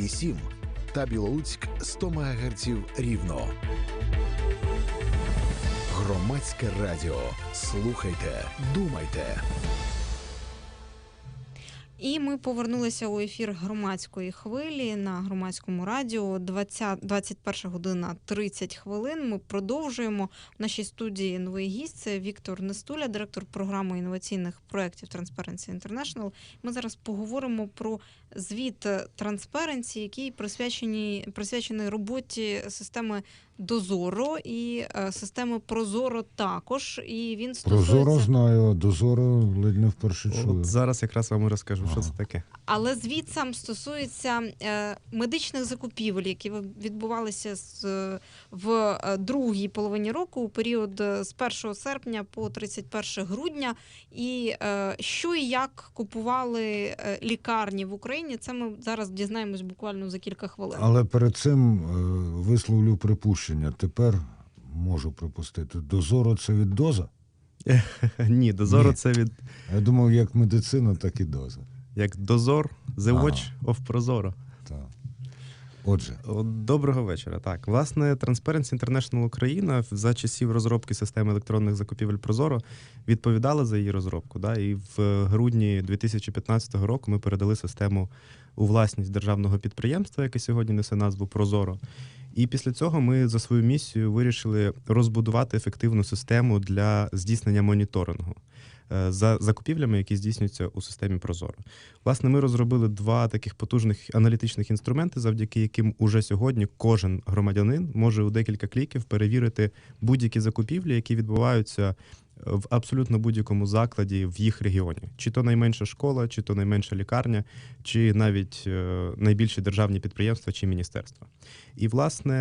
101,7 та Білоуцьк 100 МГц рівно. Громадське радіо. Слухайте, думайте. І ми повернулися у ефір громадської хвилі на громадському радіо. 20, 21 година 30 хвилин. Ми продовжуємо в нашій студії новий гість. Це Віктор Нестуля, директор програми інноваційних проєктів Transparency International. Ми зараз поговоримо про звіт Transparency, який присвячений, присвячений роботі системи Дозоро і е, системи Прозоро також. І він стосується... Прозоро знаю, дозоро ледь не вперше чую. От зараз якраз вам і розкажу, що це таке. Але звіт сам стосується е, медичних закупівель, які ви- відбувалися з, е, в другій половині року, у період з 1 серпня по 31 грудня. І е, що і як купували е, лікарні в Україні, це ми зараз дізнаємось буквально за кілька хвилин. Але перед цим е, висловлю припущення. Тепер можу припустити. Дозоро це від доза? Ні, дозоро Ні. це від Я думав, як медицина, так і доза. як дозор, The Ага. Watch of Прозоро. Так. Отже, Доброго вечора. Так, власне, Transparency International Україна за часів розробки системи електронних закупівель Прозоро відповідала за її розробку. Да? І в грудні 2015 року ми передали систему у власність державного підприємства, яке сьогодні несе назву Прозоро. І після цього ми за свою місію вирішили розбудувати ефективну систему для здійснення моніторингу е, за закупівлями, які здійснюються у системі Прозоро. Власне, ми розробили два таких потужних аналітичних інструменти, завдяки яким уже сьогодні кожен громадянин може у декілька кліків перевірити будь-які закупівлі, які відбуваються в абсолютно будь-якому закладі в їх регіоні, чи то найменша школа, чи то найменша лікарня, чи навіть е, найбільші державні підприємства чи міністерства. І власне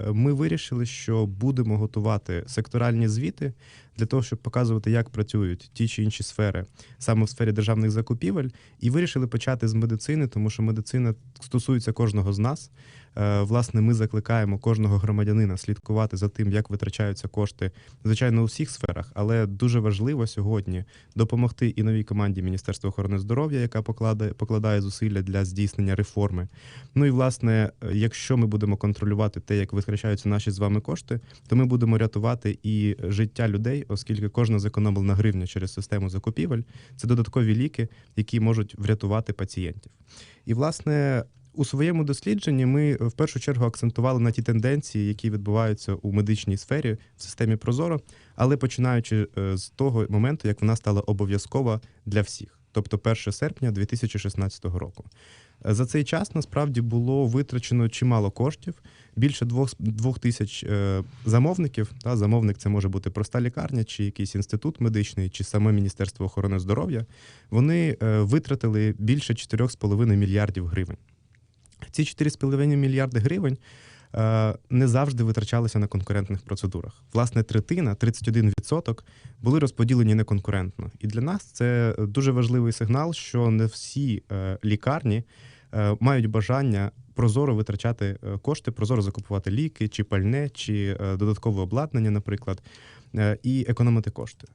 е, ми вирішили, що будемо готувати секторальні звіти для того, щоб показувати, як працюють ті чи інші сфери саме в сфері державних закупівель, і вирішили почати з медицини, тому що медицина стосується кожного з нас. Е, Власне, ми закликаємо кожного громадянина слідкувати за тим, як витрачаються кошти, звичайно, у всіх сферах, але дуже важливо сьогодні допомогти і новій команді Міністерства охорони здоров'я, яка покладає, покладає зусилля для здійснення реформи. Ну і власне, якщо ми будемо контролювати те, як витрачаються наші з вами кошти, то ми будемо рятувати і життя людей, оскільки кожна зекономлена гривня через систему закупівель це додаткові ліки, які можуть врятувати пацієнтів. І власне. У своєму дослідженні ми в першу чергу акцентували на ті тенденції, які відбуваються у медичній сфері в системі Прозоро, але починаючи е, з того моменту, як вона стала обов'язкова для всіх, тобто 1 серпня 2016 року. Е, За цей час насправді було витрачено чимало коштів, більше двох, двох тисяч е, замовників. Та, замовник це може бути проста лікарня, чи якийсь інститут медичний, чи саме Міністерство охорони здоров'я. Вони е, витратили більше 4,5 мільярдів гривень. Ці 4,5 мільярди гривень е, не завжди витрачалися на конкурентних процедурах. Власне, третина, 31%, були розподілені неконкурентно. І для нас це дуже важливий сигнал, що не всі е, лікарні е, мають бажання прозоро витрачати кошти, прозоро закупувати ліки, чи пальне, чи додаткове обладнання, наприклад, і економити кошти.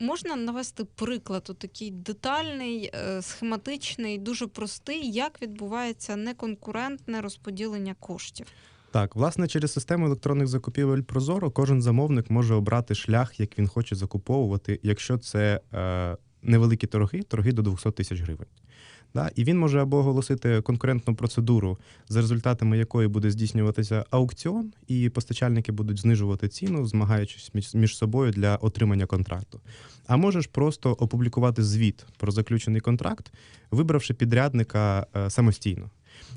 Можна навести приклад, у такий детальний, е, схематичний, дуже простий, як відбувається неконкурентне розподілення коштів. Так, власне, через систему електронних закупівель Прозоро кожен замовник може обрати шлях, як він хоче закуповувати, якщо це е, невеликі торги, торги до 200 тисяч гривень. Да? І він може або оголосити конкурентну процедуру, за результатами якої буде здійснюватися аукціон, і постачальники будуть знижувати ціну, змагаючись між- собою для отримання контракту. А можеш просто опублікувати звіт про заключений контракт, вибравши підрядника е, самостійно.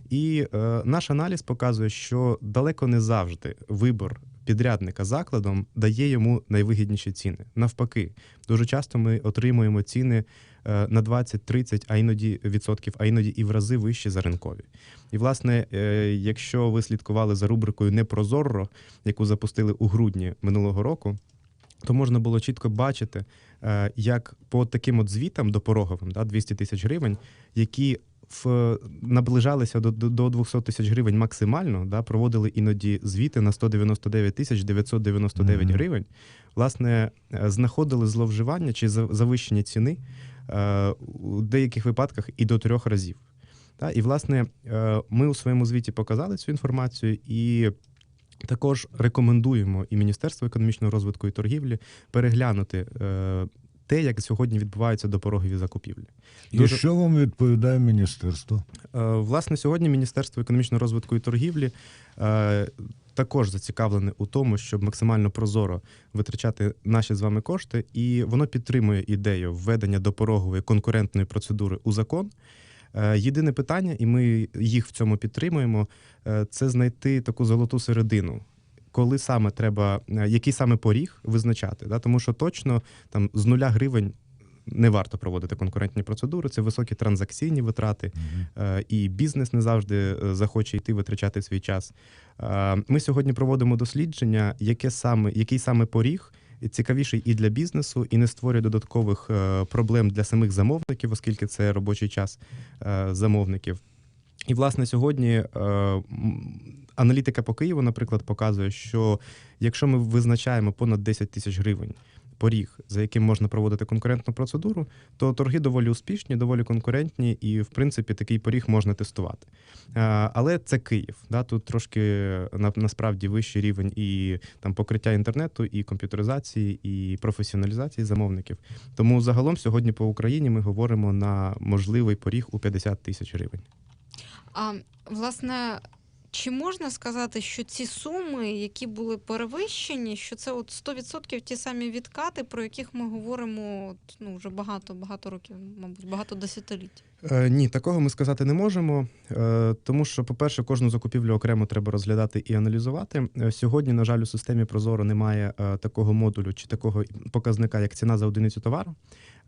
І е, наш аналіз показує, що далеко не завжди вибор підрядника закладом дає йому найвигідніші ціни. Навпаки, дуже часто ми отримуємо ціни е, на 20-30, а іноді відсотків, а іноді і в рази вищі за ринкові. І власне, е, якщо ви слідкували за рубрикою Непрозоро, яку запустили у грудні минулого року. То можна було чітко бачити, е, як по таким от звітам допороговим, да, 200 тисяч гривень, які в, наближалися до, до, до 200 тисяч гривень максимально, да, проводили іноді звіти на 199 тисяч 999 Мгм. гривень, власне, е, знаходили зловживання чи за- завищення ціни е, у деяких випадках і до трьох разів. Та? І, власне, е, ми у своєму звіті показали цю інформацію і. Також рекомендуємо і Міністерству економічного розвитку і торгівлі переглянути е, те, як сьогодні відбуваються допорогові закупівлі. І Дуже- що вам відповідає міністерство? Е, Власне, сьогодні Міністерство економічного розвитку і торгівлі е, також зацікавлене у тому, щоб максимально прозоро витрачати наші з вами кошти, і воно підтримує ідею введення допорогової конкурентної процедури у закон. Е, Єдине питання, і ми їх в цьому підтримуємо, це знайти таку золоту середину. Коли саме треба, е, який саме поріг визначати, да? тому що точно там з нуля гривень не варто проводити конкурентні процедури, це високі транзакційні витрати, е, і бізнес не завжди е, захоче йти витрачати свій час. Ми сьогодні проводимо дослідження, яке саме, який саме поріг цікавіший і для бізнесу, і не створює додаткових проблем для самих замовників, оскільки це робочий час замовників. І, власне, сьогодні аналітика по Києву, наприклад, показує, що якщо ми визначаємо понад 10 тисяч гривень поріг, за яким можна проводити конкурентну процедуру, то торги доволі успішні, доволі конкурентні, і в принципі такий поріг можна тестувати. Але це Київ. Да? Тут трошки насправді вищий рівень і там покриття інтернету, і комп'ютеризації, і професіоналізації замовників. Тому загалом сьогодні по Україні ми говоримо на можливий поріг у 50 тисяч гривень. А власне, чи можна сказати, що ці суми, які були перевищені, що це от 100% ті самі відкати, про яких ми говоримо от, ну, вже багато багато років, мабуть, багато десятиліть? Е, ні, такого ми сказати не можемо, е, тому що, по-перше, кожну закупівлю окремо треба розглядати і аналізувати. Е, Сьогодні, на жаль, у системі Прозоро немає е, такого модулю чи такого показника, як ціна за одиницю товару.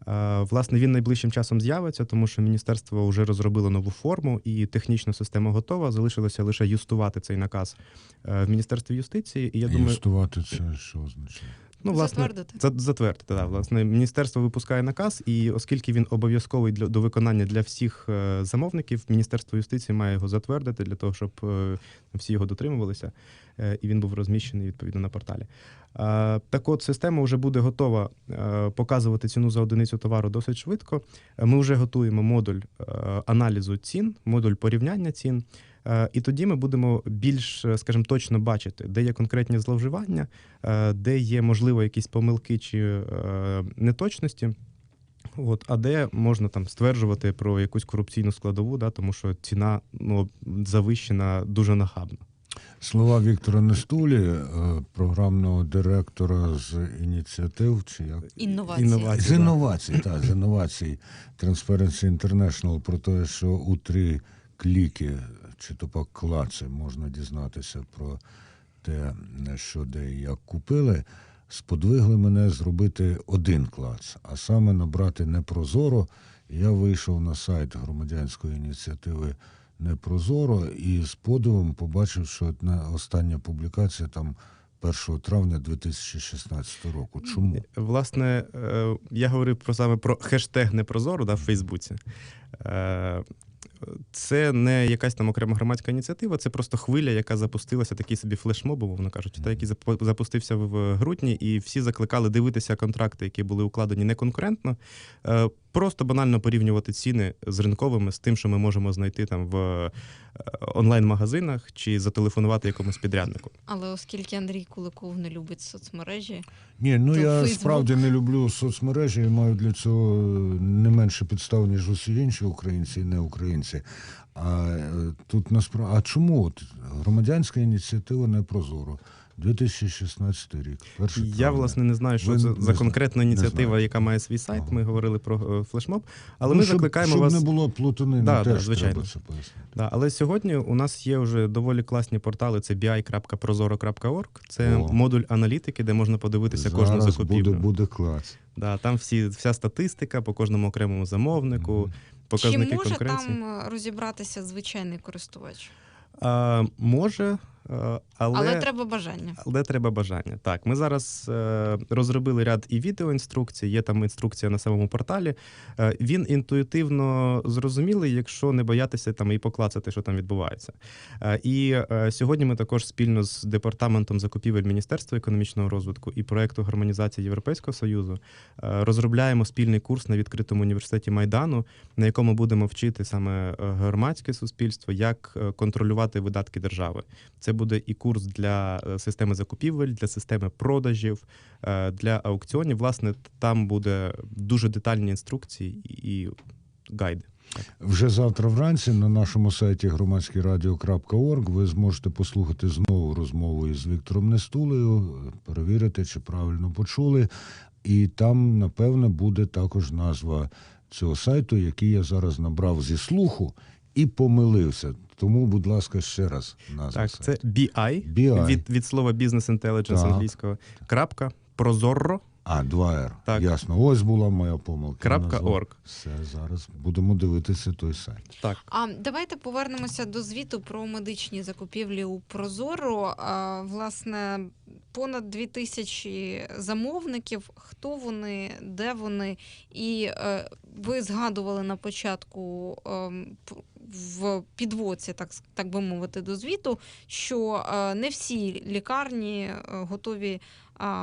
Е, Власне, він найближчим часом з'явиться, тому що міністерство вже розробило нову форму і технічна система готова. Залишилося лише юстувати цей наказ е, в Міністерстві юстиції. І я думаю, Юстувати це що означає? Ну, власне, Затвердити? за- Затвердити, да, власне. Міністерство випускає наказ, і оскільки він обов'язковий для до виконання для всіх е, замовників, Міністерство юстиції має його затвердити для того, щоб е, всі його дотримувалися, е, і він був розміщений відповідно на порталі. Е, Так от система вже буде готова е, показувати ціну за одиницю товару досить швидко. Ми вже готуємо модуль е, аналізу цін, модуль порівняння цін. Е, І тоді ми будемо більш, е, скажімо, точно бачити, де є конкретні зловживання, е, де є, можливо, якісь помилки чи неточності. От, а де можна там стверджувати про якусь корупційну складову, да, тому що ціна ну, завищена дуже нахабно. Слова Віктора Нестулі, програмного директора з ініціатив, чи як Інновації. Інновації. з інновацій, так, з інновацій Transparency International про те, що у три кліки чи то пак клаци можна дізнатися про те, що де і як купили, сподвигли мене зробити один клац, а саме набрати непрозоро. Я вийшов на сайт громадянської ініціативи Непрозоро і з подивом побачив, що остання публікація там 1 травня 2016 року. Чому? Власне, е, я говорив про саме про хештег непрозоро да, в Фейсбуці. Це не якась там окрема громадська ініціатива, це просто хвиля, яка запустилася, такий собі флешмоб, умовно кажучи, та, який запустився в грудні, і всі закликали дивитися контракти, які були укладені неконкурентно, е, просто банально порівнювати ціни з ринковими з тим, що ми можемо знайти там в е, онлайн-магазинах чи зателефонувати якомусь підряднику. Але оскільки Андрій Куликов не любить соцмережі, Ні, ну То я Фейсбук. справді не люблю соцмережі і маю для цього не менше підстав, ніж усі інші українці і не українці. А е, тут насправді, а чому от громадянська ініціатива не прозоро? 2016 рік. 1 Я травня. власне не знаю, що Ви це за конкретна ініціатива, яка має свій сайт. Ага. Ми говорили про е, флешмоб, але Ну, ми щоб, закликаємо щоб вас. не було плутанини, Да, да, звичайно. треба це пояснити. Да, але сьогодні у нас є вже доволі класні портали. Це bi.prozoro.org. Це О. модуль аналітики, де можна подивитися кожну закупівлю. буде, буде клас. Да, там всі вся статистика по кожному окремому замовнику, Мгм. показники чи може конкуренції. там розібратися звичайний користувач? А, може, але, Але треба бажання. але треба бажання. Так, ми зараз е, розробили ряд і відеоінструкцій, є там інструкція на самому порталі. Е, він інтуїтивно зрозумілий, якщо не боятися там і поклацати, що там відбувається. Е, і е, сьогодні ми також спільно з департаментом закупівель Міністерства економічного розвитку і проекту гармонізації Європейського союзу е, розробляємо спільний курс на відкритому університеті Майдану, на якому будемо вчити саме е, громадське суспільство, як е, контролювати видатки держави. Це буде і курс для е, системи закупівель, для системи продажів, е, для аукціонів. Власне, там буде дуже детальні інструкції і гайди. Вже завтра вранці на нашому сайті громадськірадіо.орг ви зможете послухати знову розмову із Віктором Нестулею, перевірити, чи правильно почули. І там, напевне, буде також назва цього сайту, який я зараз набрав зі слуху і помилився. Тому, будь ласка, ще раз назва Так, це BI, BI. від, від слова Business Intelligence Так. англійського. Крапка Прозорро. А, 2R. Так. Ясно. Ось була моя помилка. Крапка орг. Все, зараз будемо дивитися той сайт. Так. А давайте повернемося до звіту про медичні закупівлі у Прозоро. А, власне, понад дві тисячі замовників. Хто вони, де вони? І е, ви згадували на початку ем, в підводці, так, так би мовити, до звіту, що е, не всі лікарні е, готові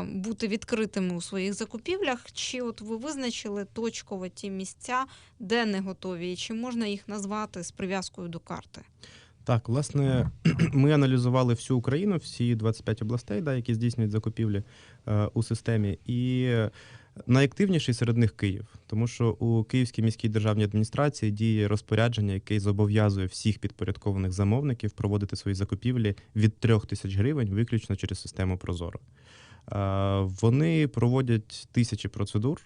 бути відкритими у своїх закупівлях. Чи от ви визначили точково ті місця, де не готові, і чи можна їх назвати з прив'язкою до карти? Так, власне, ми аналізували всю Україну, всі 25 областей, да, які здійснюють закупівлі е, у системі. І найактивніший серед них Київ, тому що у Київській міській державній адміністрації діє розпорядження, яке зобов'язує всіх підпорядкованих замовників проводити свої закупівлі від 3 тисяч гривень виключно через систему Прозоро. Е, Вони проводять тисячі процедур.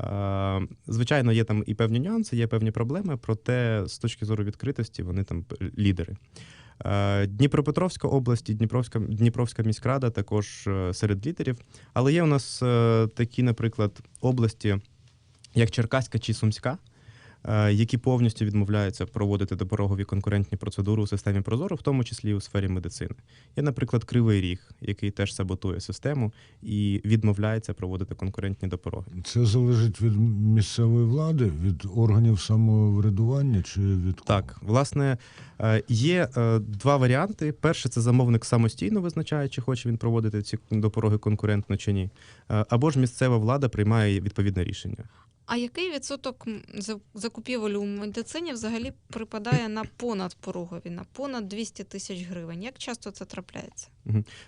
Е, Звичайно, є там і певні нюанси, є певні проблеми, проте з точки зору відкритості вони там лідери. Е, Дніпропетровська область і Дніпровська, Дніпровська міськрада також е, серед лідерів. Але є у нас такі, наприклад, області, як Черкаська чи Сумська, які повністю відмовляються проводити допорогові конкурентні процедури у системі Прозоро, в тому числі і у сфері медицини. Є, наприклад, Кривий Ріг, який теж саботує систему і відмовляється проводити конкурентні допороги. Це залежить від місцевої влади, від органів самоврядування чи від кого? Так, власне, е, є е, два варіанти. Перший це замовник самостійно визначає, чи хоче він проводити ці допороги конкурентно чи ні. Е, Або ж місцева влада приймає відповідне рішення. А який відсоток закупівель у медицині взагалі припадає на понадпорогові, на понад 200 тисяч гривень? Як часто це трапляється?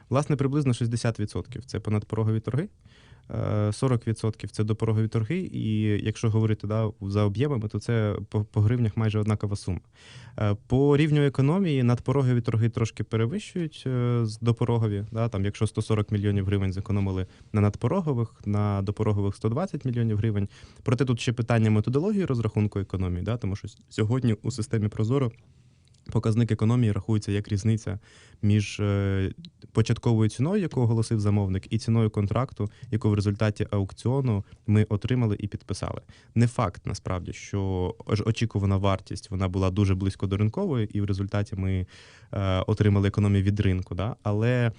Власне, приблизно 60% це понадпорогові торги. Е, 40% це допорогові торги, і якщо говорити да, за об'ємами, то це по, по гривнях майже однакова сума. Е, По рівню економії надпорогові торги трошки перевищують е, допорогові. Да, там, якщо 140 мільйонів гривень зекономили на надпорогових, на допорогових 120 мільйонів гривень. Проте тут ще питання методології розрахунку економії, да, тому що сьогодні у системі Прозоро показник економії рахується як різниця між е, початковою ціною, яку оголосив замовник, і ціною контракту, яку в результаті аукціону ми отримали і підписали. Не факт насправді, що очікувана вартість вона була дуже близько до ринкової, і в результаті ми е, отримали економію від ринку. Да? Але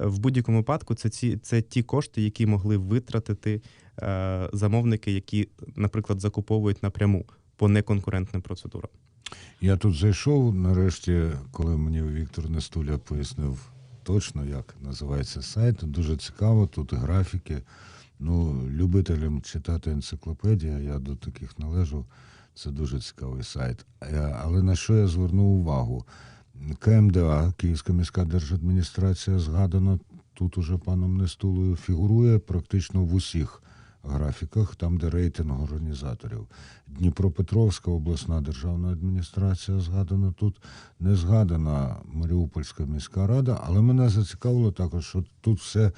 е, в будь-якому випадку це ці це ті кошти, які могли витратити замовники, які, наприклад, закуповують напряму по неконкурентним процедурам. Я тут зайшов нарешті, коли мені Віктор Нестуля пояснив точно, як називається сайт. Дуже цікаво, тут графіки. Ну, любителям читати енциклопедія, я до таких належу. Це дуже цікавий сайт. Е, Але на що я звернув увагу? КМДА, Київська міська держадміністрація, згадана тут уже паном Нестулою, фігурує практично в усіх графіках, там, де рейтинг організаторів. Дніпропетровська обласна державна адміністрація згадана тут, не згадана Маріупольська міська рада, але мене зацікавило також, що тут все е,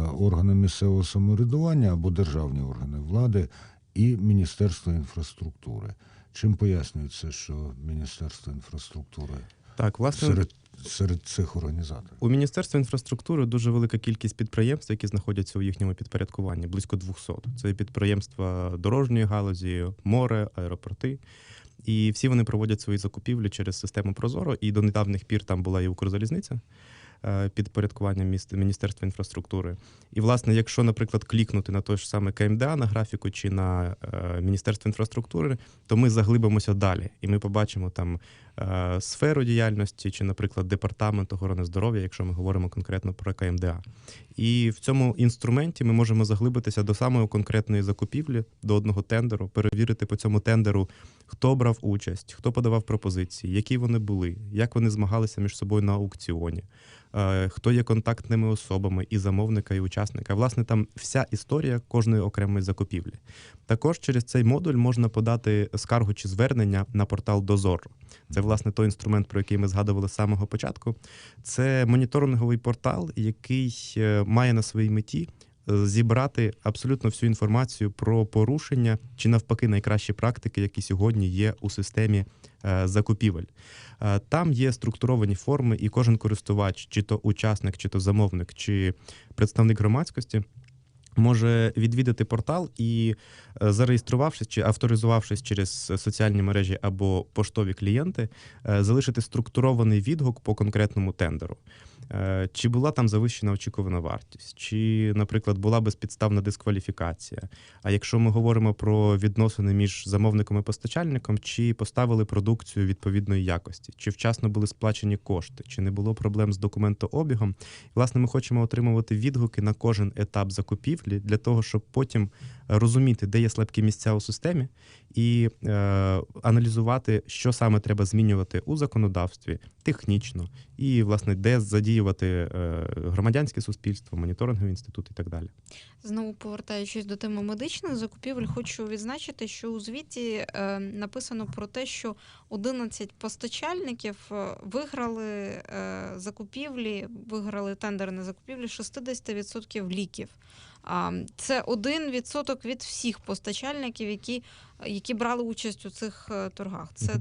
органи місцевого самоврядування або державні органи влади і Міністерство інфраструктури. Чим пояснюється, що Міністерство інфраструктури Так, власне, серед, серед цих організаторів? У Міністерства інфраструктури дуже велика кількість підприємств, які знаходяться у їхньому підпорядкуванні, близько 200. Це підприємства дорожньої галузі, море, аеропорти. і всі вони проводять свої закупівлі через систему Прозоро. І до недавніх пір там була і Укрзалізниця е, під міст- Міністерства інфраструктури. І, власне, якщо, наприклад, клікнути на той ж саме КМДА на графіку чи на е, Міністерство інфраструктури, то ми заглибимося далі, і ми побачимо там сферу діяльності, чи, наприклад, департамент охорони здоров'я, якщо ми говоримо конкретно про КМДА. І в цьому інструменті ми можемо заглибитися до самої конкретної закупівлі, до одного тендеру, перевірити по цьому тендеру, хто брав участь, хто подавав пропозиції, які вони були, як вони змагалися між собою на аукціоні, е, хто є контактними особами і замовника, і учасника. Власне, там вся історія кожної окремої закупівлі. Також через цей модуль можна подати скаргу чи звернення на портал Дозору. Це власне той інструмент, про який ми згадували з самого початку. Це моніторинговий портал, який е, має на своїй меті е, зібрати абсолютно всю інформацію про порушення чи навпаки найкращі практики, які сьогодні є у системі е, закупівель. Там є структуровані форми, і кожен користувач, чи то учасник, чи то замовник, чи представник громадськості. Може відвідати портал і, е, зареєструвавшись чи авторизувавшись через соціальні мережі або поштові клієнти, е, залишити структурований відгук по конкретному тендеру. Е, Чи була там завищена очікувана вартість, чи, наприклад, була безпідставна дискваліфікація. А якщо ми говоримо про відносини між замовником і постачальником, чи поставили продукцію відповідної якості, чи вчасно були сплачені кошти, чи не було проблем з документообігом. Власне, ми хочемо отримувати відгуки на кожен етап закупівлі для того, щоб потім розуміти, де є слабкі місця у системі, і е, аналізувати, що саме треба змінювати у законодавстві технічно, і власне де задіювати е, громадянське суспільство, моніторинговий інститут і так далі. Знову повертаючись до теми медичних закупівель, хочу відзначити, що у звіті е, написано про те, що 11 постачальників е, виграли е, закупівлі, виграли тендери на закупівлі 60% ліків. Це 1% від всіх постачальників, які, які брали участь у цих е, торгах. Це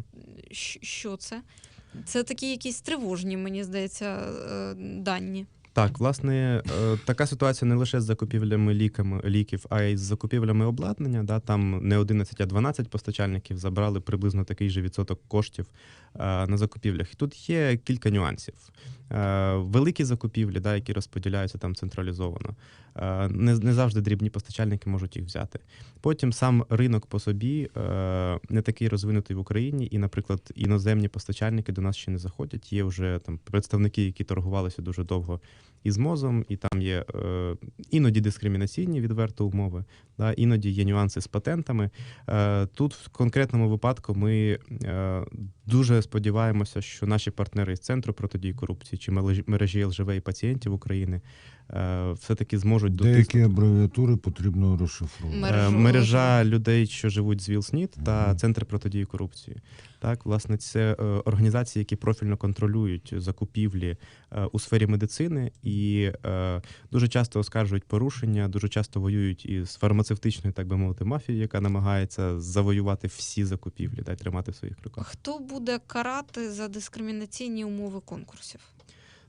що це? Це такі якісь тривожні, мені здається, е, дані. Так, власне, е, така ситуація не лише з закупівлями ліками, ліків, а й з закупівлями обладнання. Да, там не 11, а 12 постачальників забрали приблизно такий же відсоток коштів на закупівлях. І тут є кілька нюансів. Е, Великі закупівлі, да, які розподіляються там централізовано, е, не, не завжди дрібні постачальники можуть їх взяти. Потім сам ринок по собі е, не такий розвинутий в Україні, і, наприклад, іноземні постачальники до нас ще не заходять. Є вже там представники, які торгувалися дуже довго із мозом, і там є е, іноді дискримінаційні відверто умови, да, іноді є нюанси з патентами. Е, тут в конкретному випадку ми е, дуже сподіваємося, що наші партнери з центру протидії корупції чи мережі- мережі ЛЖВ і пацієнтів України е, все-таки зможуть Деякі дотиснути. абревіатури потрібно розшифрувати. Мережу Е, Мережа людей, що живуть з ВІЛ-СНІД та. Центр протидії корупції. Так, власне, це е, організації, які профільно контролюють закупівлі е, у сфері медицини і е, дуже часто оскаржують порушення, дуже часто воюють із фармацевтичною, так би мовити, мафією, яка намагається завоювати всі закупівлі та й тримати в своїх руках. Хто буде карати за дискримінаційні умови конкурсів?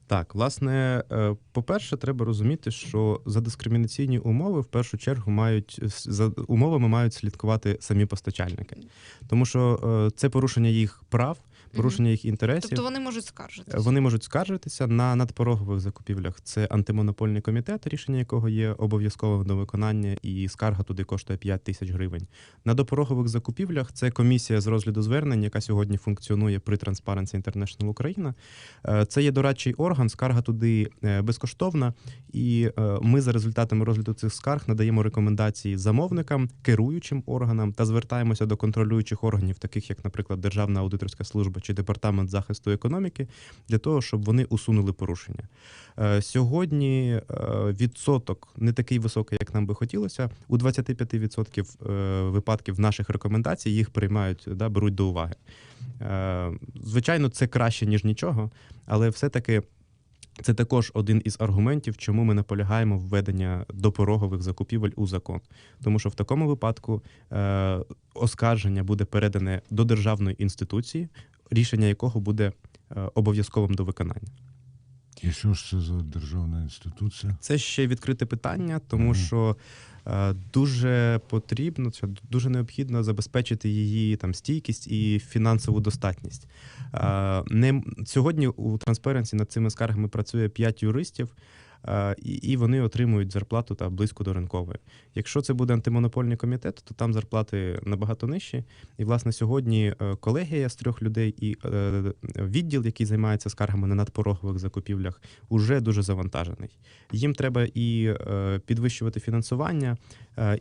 Так, власне, е, по-перше, треба розуміти, що за дискримінаційні умови в першу чергу мають за умовами мають слідкувати самі постачальники, тому що е, це порушення їх прав, порушення їх інтересів. Тобто вони можуть скаржитися. Вони можуть скаржитися на надпорогових закупівлях. Це антимонопольний комітет, рішення якого є обов'язковим до виконання, і скарга туди коштує 5 тисяч гривень. На допорогових закупівлях це комісія з розгляду звернень, яка сьогодні функціонує при Transparency International Україна. Е, Це є дорадчий орган, скарга туди е, безкоштовна, і е, ми за результатами розгляду цих скарг надаємо рекомендації замовникам, керуючим органам та звертаємося до контролюючих органів, таких як, наприклад, Державна аудиторська служба чи департамент захисту економіки, для того, щоб вони усунули порушення. Е, Сьогодні е, відсоток не такий високий, як нам би хотілося. У 25% е, випадків наших рекомендацій їх приймають, да, беруть до уваги. Звичайно, це краще, ніж нічого, але все-таки. Це також один із аргументів, чому ми наполягаємо введення допорогових закупівель у закон. Тому що в такому випадку е, оскарження буде передане до державної інституції, рішення якого буде е, обов'язковим до виконання. І що ж це за державна інституція? Це ще відкрите питання, тому Мгм. що е, дуже потрібно, це дуже необхідно забезпечити її там стійкість і фінансову достатність. Е, не, сьогодні у Transparency над цими скаргами працює 5 юристів. Е, І вони отримують зарплату та близько до ринкової. Якщо це буде антимонопольний комітет, то там зарплати набагато нижчі. І власне сьогодні е, колегія з трьох людей і е, відділ, який займається скаргами на надпорогових закупівлях, уже дуже завантажений. Їм треба і підвищувати фінансування,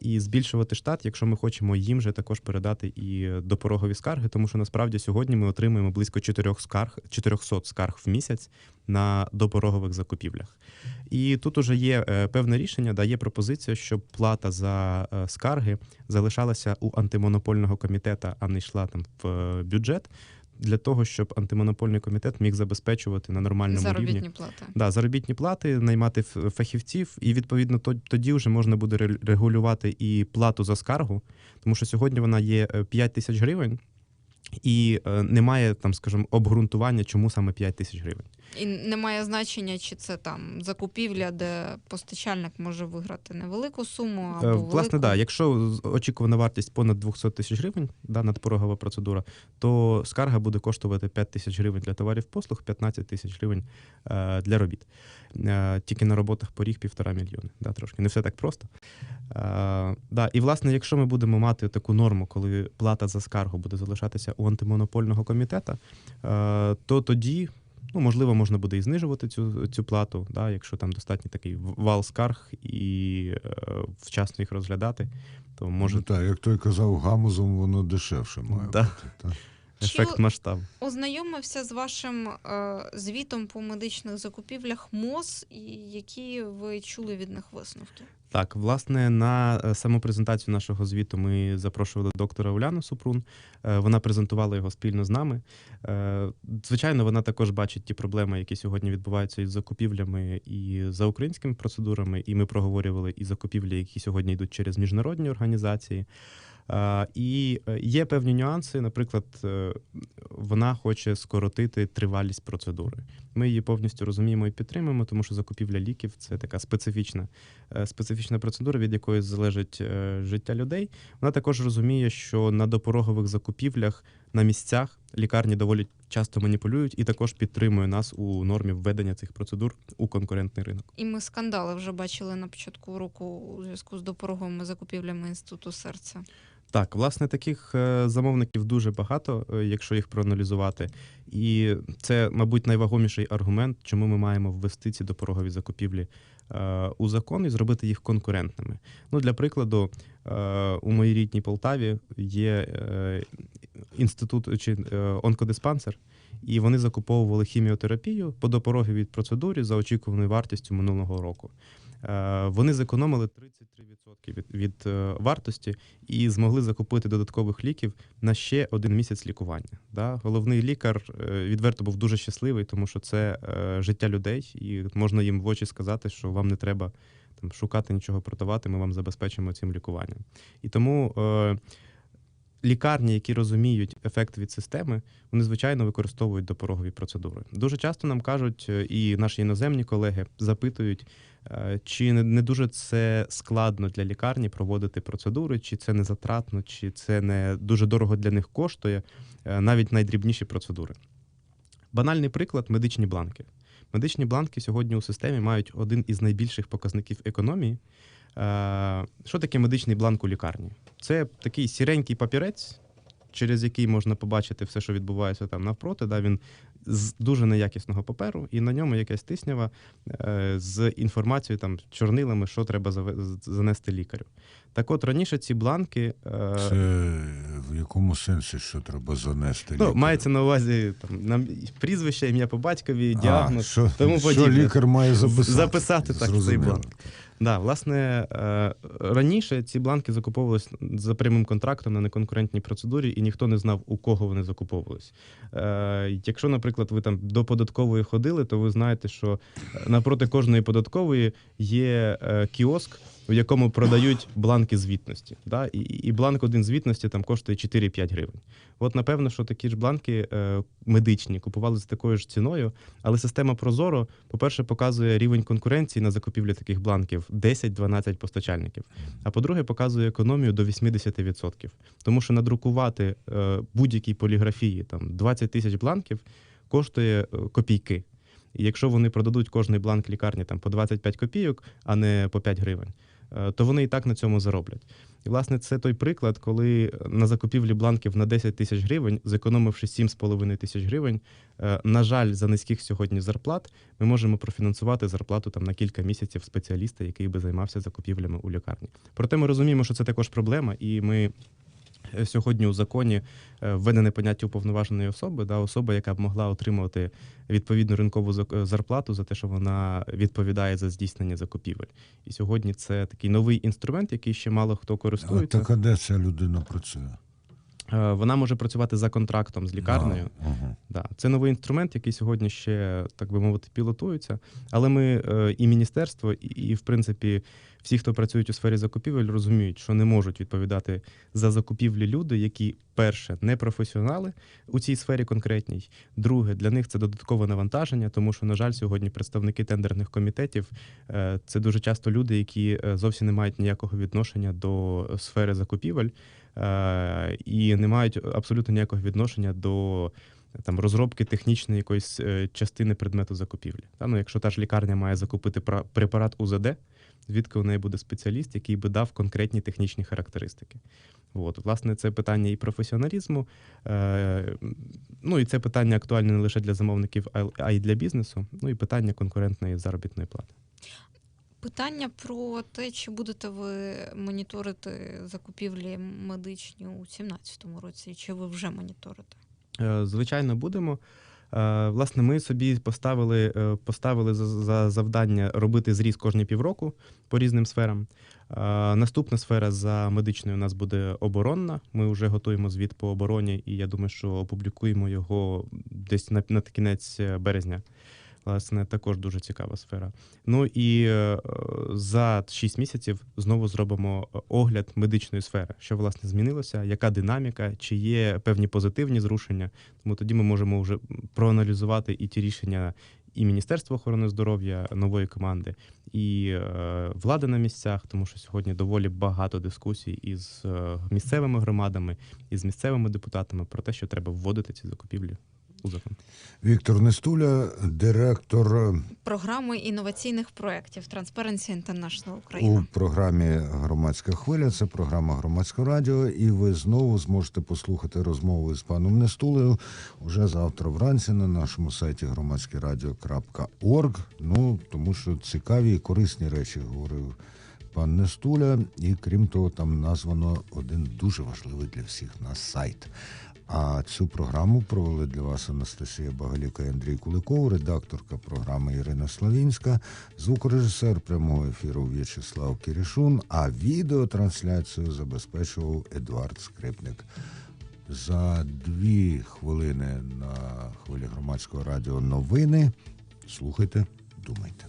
і збільшувати штат, якщо ми хочемо їм же також передати і допорогові скарги, тому що насправді сьогодні ми отримуємо близько 4 скарг, 400 скарг в місяць на допорогових закупівлях. І тут уже є е, певне рішення, да, є пропозиція, щоб плата за е, скарги залишалася у антимонопольного комітету, а не йшла там в е, бюджет. Для того щоб антимонопольний комітет міг забезпечувати на нормальному рівні Заробітні плати. Да, заробітні плати, наймати фахівців, і відповідно тоді вже можна буде регулювати і плату за скаргу, тому що сьогодні вона є е, 5 тисяч гривень, і е, немає там, скажімо, обґрунтування, чому саме 5 тисяч гривень. І немає значення, чи це там закупівля, де постачальник може виграти невелику суму або Е, велику. Власне, да, якщо очікувана вартість понад 200 тисяч гривень, да, надпорогова процедура, то скарга буде коштувати 5 тисяч гривень для товарів послуг, 15 тисяч гривень е, для робіт. Е, тільки на роботах поріг півтора мільйони. Да, трошки не все так просто. Е, да, і власне, якщо ми будемо мати таку норму, коли плата за скаргу буде залишатися у антимонопольного комітету, е, то тоді. Ну, можливо, можна буде і знижувати цю, цю плату, да, якщо там достатній такий вал скарг і е, вчасно їх розглядати, то може Ну, так, як той казав, гамузом воно дешевше має Да. бути. Так? Ефект масштабу. Ознайомився з вашим е, звітом по медичних закупівлях МОЗ, і які ви чули від них висновки? Так, власне, на е, саму презентацію нашого звіту ми запрошували доктора Уляну Супрун. Е, Вона презентувала його спільно з нами. Е, Звичайно, вона також бачить ті проблеми, які сьогодні відбуваються із закупівлями і за українськими процедурами. І ми проговорювали і закупівлі, які сьогодні йдуть через міжнародні організації. І е, є певні нюанси. Наприклад, е, вона хоче скоротити тривалість процедури. Ми її повністю розуміємо і підтримуємо, тому що закупівля ліків це така специфічна е, специфічна процедура, від якої залежить життя людей. Вона також розуміє, що на допорогових закупівлях на місцях лікарні доволі часто маніпулюють і також підтримує нас у нормі введення цих процедур у конкурентний ринок. І ми скандали вже бачили на початку року у зв'язку з допороговими закупівлями інституту серця. Так, власне, таких е, замовників дуже багато, е, якщо їх проаналізувати. І це, мабуть, найвагоміший аргумент, чому ми маємо ввести ці допорогові закупівлі е, у закон і зробити їх конкурентними. Ну, для прикладу, у моїй рідній Полтаві є інститут чи онкодиспансер, і вони закуповували хіміотерапію по допороговій процедурі за очікуваною вартістю минулого року. Е, Вони зекономили 33% від, від е, вартості і змогли закупити додаткових ліків на ще один місяць лікування. Да? Головний лікар е, відверто був дуже щасливий, тому що це життя людей, і можна їм в очі сказати, що вам не треба там шукати нічого продавати, ми вам забезпечимо цим лікуванням. І тому. Лікарні, які розуміють ефект від системи, вони звичайно використовують допорогові процедури. Дуже часто нам кажуть, е, і наші іноземні колеги запитують, е, чи не- дуже це складно для лікарні проводити процедури, чи це не затратно, чи це не дуже дорого для них коштує, е, навіть найдрібніші процедури. Банальний приклад медичні бланки. Медичні бланки сьогодні у системі мають один із найбільших показників економії. Е, Що таке медичний бланк у лікарні? Це такий сіренький папірець, через який можна побачити все, що відбувається там навпроти. Да, він з дуже неякісного паперу, і на ньому якась тиснява е, з інформацією, там, чорнилами, що треба занести лікарю. Так от раніше ці бланки. е, Це в якому сенсі, що треба занести? Ну, лікарю? мається на увазі там нам прізвище, ім'я по батькові, А, діагноз, що, тому що лікар має записати? записати так цей бланк. Да, власне, е, раніше ці бланки закуповувалися за прямим контрактом на неконкурентній процедурі, і ніхто не знав, у кого вони закуповувались. Е, Якщо, наприклад, ви там до податкової ходили, то ви знаєте, що напроти кожної податкової є е, кіоск, у якому продають бланки звітності. Да? І бланк один звітності там коштує 4-5 гривень. От напевно, що такі ж бланки е, медичні купували з такою ж ціною, але система Прозоро, по-перше, показує рівень конкуренції на закупівлі таких бланків 10-12 постачальників. А по-друге, показує економію до 80%. Тому що надрукувати е, будь-якій поліграфії там 20 тисяч бланків коштує е, копійки. І якщо вони продадуть кожний бланк лікарні там по 25 копійок, а не по 5 гривень, то вони і так на цьому зароблять. І, власне, це той приклад, коли на закупівлі бланків на 10 тисяч гривень, зекономивши 7,5 тисяч гривень, е, на жаль, за низьких сьогодні зарплат, ми можемо профінансувати зарплату там на кілька місяців спеціаліста, який би займався закупівлями у лікарні. Проте ми розуміємо, що це також проблема, і ми. Сьогодні у законі е, введене поняття уповноваженої особи, да, особа, яка б могла отримувати відповідну ринкову е, зарплату за те, що вона відповідає за здійснення закупівель. І сьогодні це такий новий інструмент, який ще мало хто користується. так а де ця людина працює? Е, Вона може працювати за контрактом з лікарнею. А, ага. Да. Це новий інструмент, який сьогодні ще, так би мовити, пілотується. Але ми е, і міністерство, і, і, в принципі, всі, хто працюють у сфері закупівель, розуміють, що не можуть відповідати за закупівлі люди, які, перше, не професіонали у цій сфері конкретній. Друге, для них це додаткове навантаження, тому що, на жаль, сьогодні представники тендерних комітетів е, це дуже часто люди, які е, зовсім не мають ніякого відношення до сфери закупівель е, і не мають абсолютно ніякого відношення до там розробки технічної якоїсь частини предмету закупівлі. Та, ну, якщо та ж лікарня має закупити препарат УЗД, звідки у неї буде спеціаліст, який би дав конкретні технічні характеристики. От, власне, це питання і професіоналізму, е, ну і це питання актуальне не лише для замовників, а- й для бізнесу, ну і питання конкурентної заробітної плати. Питання про те, чи будете ви моніторити закупівлі медичні у 2017 році, чи ви вже моніторите? Е, Звичайно, будемо. Е, Власне, ми собі поставили, е, поставили за, за завдання робити зріз кожні півроку по різним сферам. Е, Наступна сфера за медичною у нас буде оборонна. Ми вже готуємо звіт по обороні, і я думаю, що опублікуємо його десь на, на кінець березня. Власне, також дуже цікава сфера. Ну і е, за 6 місяців знову зробимо е, огляд медичної сфери, що власне змінилося, яка динаміка, чи є певні позитивні зрушення. Тому тоді ми можемо вже проаналізувати і ті рішення і Міністерства охорони здоров'я нової команди, і е, влади на місцях, тому що сьогодні доволі багато дискусій із е, місцевими громадами, і з місцевими депутатами про те, що треба вводити ці закупівлі у закон. Віктор Нестуля, директор е, Програми інноваційних проєктів Transparency International у програмі Громадська хвиля. Це програма Громадського радіо. І ви знову зможете послухати розмову з паном Нестулею уже завтра вранці на нашому сайті громадськерадіо.орг. Ну тому що цікаві і корисні речі говорив пан Нестуля, і крім того, там названо один дуже важливий для всіх нас сайт. А цю програму провели для вас Анастасія Багаліка і Андрій Куликов, редакторка програми Ірина Славінська, звукорежисер прямого ефіру В'ячеслав Кірішун, а відеотрансляцію забезпечував Едуард Скрипник. За дві хвилини на хвилі громадського радіо новини. Слухайте, думайте.